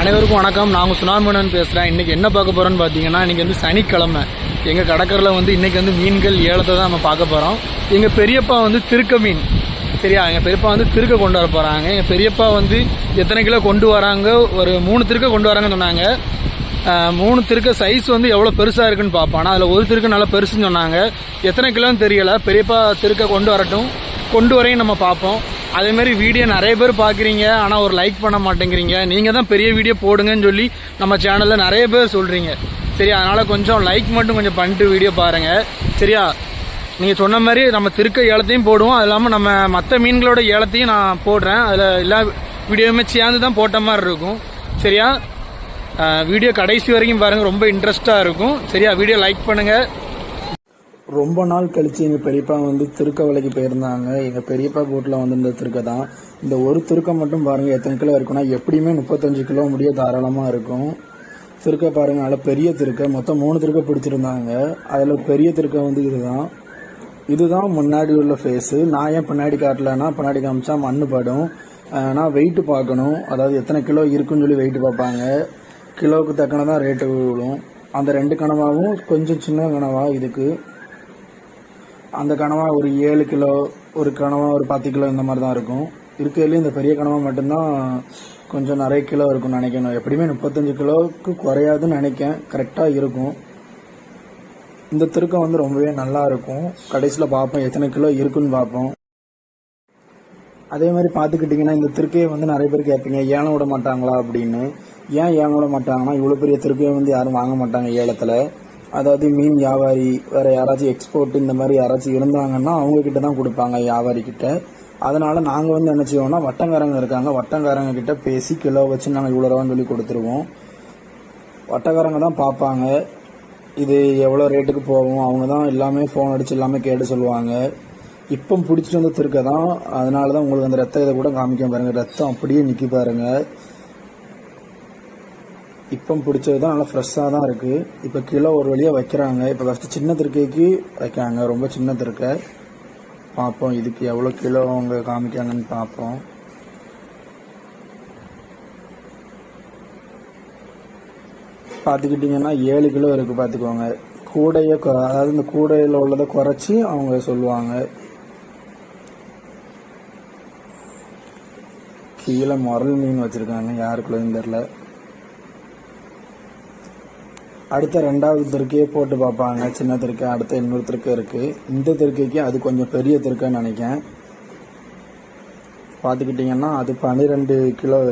அனைவருக்கும் வணக்கம். நாங்கள் உங்கள் சுனாமணன் பேசுகிறேன் இன்றைக்கி என்ன பார்க்க போகிறோன்னு பார்த்தீங்கன்னா இன்றைக்கி வந்து சனிக்கிழமை. எங்கள் கடற்கரில் வந்து இன்றைக்கி வந்து மீன்கள் ஏலத்தை தான் நம்ம பார்க்க போகிறோம் எங்கள் பெரியப்பா வந்து திருக்க மீன். சரியா? எங்கள் பெரியப்பா வந்து திருக்க கொண்டு வர போகிறாங்க எங்கள் பெரியப்பா வந்து எத்தனை கிலோ கொண்டு வராங்க? ஒரு மூணு திருக்க கொண்டு வராங்கன்னு சொன்னாங்க. மூணு திருக்க சைஸ் வந்து எவ்வளோ பெருசாக இருக்குன்னு பார்ப்போம். ஆனால் அதில் ஒரு திருக்க நல்லா பெருசுன்னு சொன்னாங்க. எத்தனை கிலோன்னு தெரியலை. பெரியப்பா திருக்க கொண்டு வரட்டும். கொண்டு வரையும் நம்ம பார்ப்போம். அதே மாதிரி வீடியோ நிறைய பேர் பார்க்குறீங்க ஆனால் ஒரு லைக் பண்ண மாட்டேங்கிறீங்க. நீங்கள் தான் பெரிய வீடியோ போடுங்கன்னு சொல்லி நம்ம சேனலில் நிறைய பேர் சொல்கிறீங்க சரி அதனால் கொஞ்சம் லைக் மட்டும் கொஞ்சம் பண்ணிட்டு வீடியோ பாருங்கள் சரியா? நீங்கள் சொன்ன மாதிரி நம்ம திருக்க ஏலத்தையும் போடுவோம். அது இல்லாமல் நம்ம மற்ற மீன்களோட ஏலத்தையும் நான் போடுறேன். அதில் எல்லா வீடியோவுமே சேர்ந்து தான் போட்ட மாதிரி இருக்கும். சரியா? வீடியோ கடைசி வரைக்கும் பாருங்கள் ரொம்ப இன்ட்ரெஸ்ட்டாக இருக்கும். சரியா? வீடியோ லைக் பண்ணுங்கள் ரொம்ப நாள் கழிச்சு எங்கள் பெரியப்பா வந்து திருக்கவலைக்கு போயிருந்தாங்க. எங்கள் பெரியப்பா போட்டில் வந்திருந்த திருக்கை தான். இந்த ஒரு திருக்கை மட்டும் பாருங்கள் எத்தனை கிலோ இருக்குன்னா எப்படியுமே முப்பத்தஞ்சு கிலோ முடிய தாராளமாக இருக்கும். திருக்கை பாருங்கள் அதில் பெரிய திருக்கை. மொத்தம் மூணு திருக்க பிடிச்சிருந்தாங்க. அதில் பெரிய திருக்கை வந்து இதுதான். இதுதான் முன்னாடி உள்ள ஃபேஸு நான் ஏன் பின்னாடி காட்டலன்னா பின்னாடி காமிச்சா மண் படும். நான் வெயிட்டு பார்க்கணும். அதாவது எத்தனை கிலோ இருக்குன்னு சொல்லி வெயிட்டு பார்ப்பாங்க. கிலோவுக்கு தக்கன தான் ரேட்டு விழும் அந்த ரெண்டு கனவாகவும் கொஞ்சம் சின்ன கனவாக இதுக்கு. அந்த கனவா ஒரு ஏழு கிலோ ஒரு கனவா ஒரு பத்து கிலோ இந்த மாதிரி தான் இருக்கும். இருக்கிறதுலேயும் இந்த பெரிய கனவா மட்டும்தான் கொஞ்சம் நிறைய கிலோ இருக்கும்னு நினைக்கணும் எப்படியுமே முப்பத்தஞ்சு கிலோவுக்கு குறையாதுன்னு நினைக்கேன் கரெக்டாக இருக்கும். இந்த திருக்கம் வந்து ரொம்பவே நல்லா இருக்கும். கடைசியில் பார்ப்போம் எத்தனை கிலோ இருக்குன்னு பார்ப்போம். அதே மாதிரி பார்த்துக்கிட்டிங்கன்னா இந்த திருக்கையை வந்து நிறைய பேர் கேட்பீங்க ஏலம் விட மாட்டாங்களா? அப்படின்னு. ஏன் ஏலம் விட மாட்டாங்கன்னா இவ்வளோ பெரிய திருக்கையை வந்து யாரும் வாங்க மாட்டாங்க ஏலத்தில். அதாவது மீன் வியாபாரி வேற யாராச்சும் எக்ஸ்போர்ட் இந்த மாதிரி யாராச்சும் இருந்தாங்கன்னா அவங்க கிட்ட தான் கொடுப்பாங்க வியாபாரி கிட்ட அதனால நாங்கள் வந்து என்ன செய்வோம்னா வட்டங்காரங்க இருக்காங்க வட்டங்காரங்க கிட்ட பேசி கிலோ வச்சு நாங்கள் இவ்வளோ ரூபான்னு சொல்லி கொடுத்துருவோம். வட்டக்காரங்க தான் பார்ப்பாங்க இது எவ்வளோ ரேட்டுக்கு போகும் அவங்க தான் எல்லாமே ஃபோன் அடிச்சு எல்லாமே கேட்டு சொல்லுவாங்க. இப்போ பிடிச்சிட்டு வந்து திருக்க தான் அதனால தான் உங்களுக்கு அந்த ரத்தம் இதை கூட காமிக்க பாருங்க ரத்தம் அப்படியே நிற்கி பாருங்கள் இப்போ பிடிச்சது தான் நல்லா ஃப்ரெஷ்ஷாக தான் இருக்குது இப்போ கிலோ ஒரு வழியாக வைக்கிறாங்க. இப்போ ஃபஸ்ட்டு சின்ன திருக்கைக்கு வைக்காங்க ரொம்ப சின்ன திருக்கை. பார்ப்போம் இதுக்கு எவ்வளோ கிலோ அவங்க காமிக்காங்கன்னு பார்ப்போம் பார்த்துக்கிட்டிங்கன்னா ஏழு கிலோ இருக்குது பார்த்துக்கோங்க. கூடையை அதாவது இந்த கூடையில் உள்ளதை குறைச்சி அவங்க சொல்லுவாங்க. கீழே முரல் மீன் வச்சுருக்காங்க. யாருக்குள்ளேயும் தெரில அடுத்த ரெண்டாவது திருக்கையே போட்டு பார்ப்பாங்க. சின்ன திருக்கை அடுத்த இன்னொரு திருக்கை இருக்குது இந்த திருக்கைக்கு அது கொஞ்சம் பெரிய திருக்கைன்னு நினைக்கேன் பார்த்துக்கிட்டிங்கன்னா அது பன்னிரெண்டு கிலோ இருக்கு.